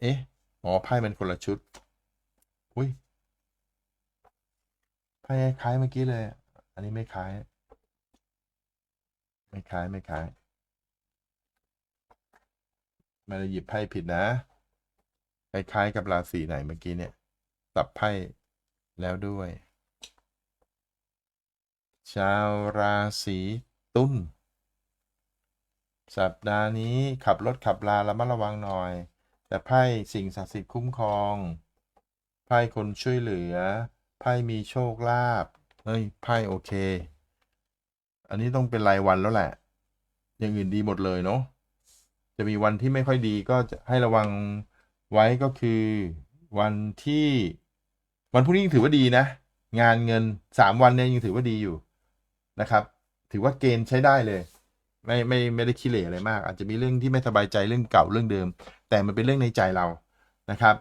เอ๊ะ อ๋อไพ่มันคนละชุด อุ้ยไพ่คล้ายเมื่อกี้เลย อันนี้ไม่คล้าย ไม่คล้ายไม่คล้ายไมาหยิบไพ่ผิดนะ คล้ายๆกับราศีไหนเมื่อกี้เนี่ยสับไพ่แล้วด้วย ชาวราศีตุลสัปดาห์นี้ขับรถขับลาระมัดระวังหน่อย แต่ไพ่สิ่งศักดิ์สิทธิ์คุ้มครอง ไพ่คนช่วยเหลือ ไพ่มีโชคลาภ เฮ้ย ไพ่โอเค อันนี้ต้องเป็นรายวันแล้วแหละ อย่างอื่นดีหมดเลยเนาะ จะมีวันที่ไม่ค่อยดีก็จะให้ระวังไว้ก็คือ วันที่วันพรุ่งนี้ยังถือว่าดีนะ งานเงินสามวันเนี่ยยังถือว่าดีอยู่นะครับ ถือว่าเกณฑ์ใช้ได้เลย ไม่ไม่ไม่ได้ขี้เหร่อะไรมาก อาจจะมีเรื่องที่ไม่สบายใจเรื่องเก่าเรื่องเดิม แต่มันเป็นเรื่องในใจเรานะครับ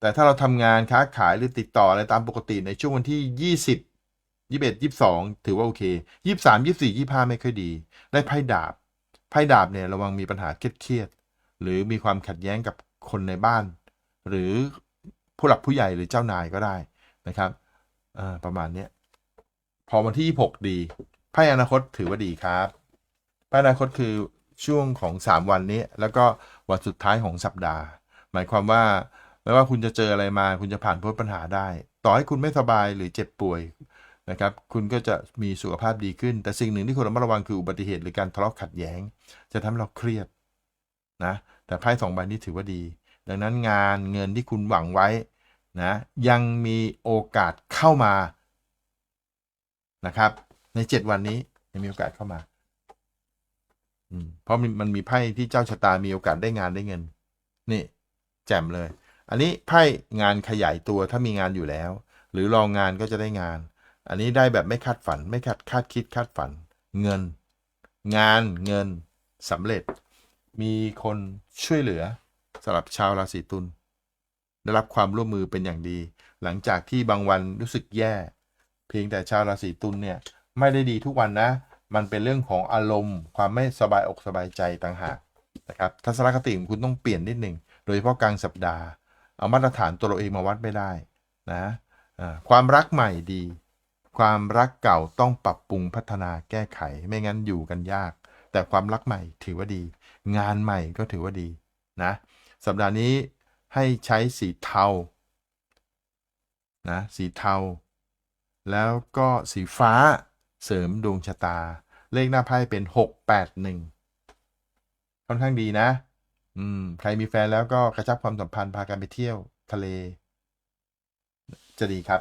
แต่ถ้าเราทำงานค้าขายหรือติดต่ออะไรตามปกติในช่วงวันที่ยี่สิบยี่สิบเอ็ดยี่สิบสองถือว่าโอเคยี่สิบสามยี่สิบสี่ยี่สิบห้าไม่ค่อยดี ได้ไพ่ดาบไพ่ดาบเนี่ยระวังมีปัญหาเครียดๆหรือมีความขัดแย้งกับคนในบ้าน หรือผู้หลักผู้ใหญ่หรือเจ้านายก็ได้นะครับประมาณนี้พอวันที่ 26 ดีไพ่อนาคตถือว่าดีครับ ไพ่อนาคตคือช่วงของ 3 วันนี้ แล้วก็วันสุดท้ายของสัปดาห์ หมายความว่าไม่ว่าคุณจะเจออะไรมา คุณจะผ่านพ้นปัญหาได้ ต่อให้คุณไม่สบายหรือเจ็บป่วยนะครับ คุณก็จะมีสุขภาพดีขึ้น แต่สิ่งหนึ่งที่ควรระมัดระวังคืออุบัติเหตุหรือการทะเลาะขัดแย้ง จะทำให้เราเครียดนะ แต่ไพ่สองใบนี้ถือว่าดี ดังนั้นงานเงินที่คุณหวังไว้นะยังมีโอกาสเข้ามานะครับ ในเจ็ดวันนี้ยังมีโอกาสเข้ามา เพราะมันมีไพ่ที่เจ้าชะตามีโอกาสได้งานได้เงิน นี่ แจ่มเลย อันนี้ไพ่งานขยายตัวถ้ามีงานอยู่แล้ว หรือรองงานก็จะได้งาน อันนี้ได้แบบไม่คาดฝัน ไม่คาดคาดคิดคาดฝัน เงิน งานเงินสำเร็จ มีคนช่วยเหลือสำหรับชาวราศีตุลได้รับความร่วมมือเป็นอย่างดี หลังจากที่บางวันรู้สึกแย่ เพียงแต่ชาวราศีตุลเนี่ย ไม่ได้ดีทุกวันนะ มันเป็นเรื่องของอารมณ์ ความไม่สบายอกสบายใจต่างหากนะครับทัศนคติของคุณต้องเปลี่ยนนิดหนึ่งโดยเฉพาะกลางสัปดาห์ เอามาตรฐานตัวเราเองมาวัดไม่ได้นะความรักใหม่ดี ความรักเก่าต้องปรับปรุงพัฒนาแก้ไขไม่งั้นอยู่กันยาก แต่ความรักใหม่ถือว่าดี งานใหม่ก็ถือว่าดีนะสัปดาห์นี้ให้ใช้สีเทานะสีเทา แล้วก็สีฟ้า เสริมดวงชะตา เลขหน้าไพ่เป็น 681 ค่อนข้างดีนะ อืม ใครมีแฟนแล้วก็กระชับความสัมพันธ์พากันไปเที่ยวทะเล จะดีครับ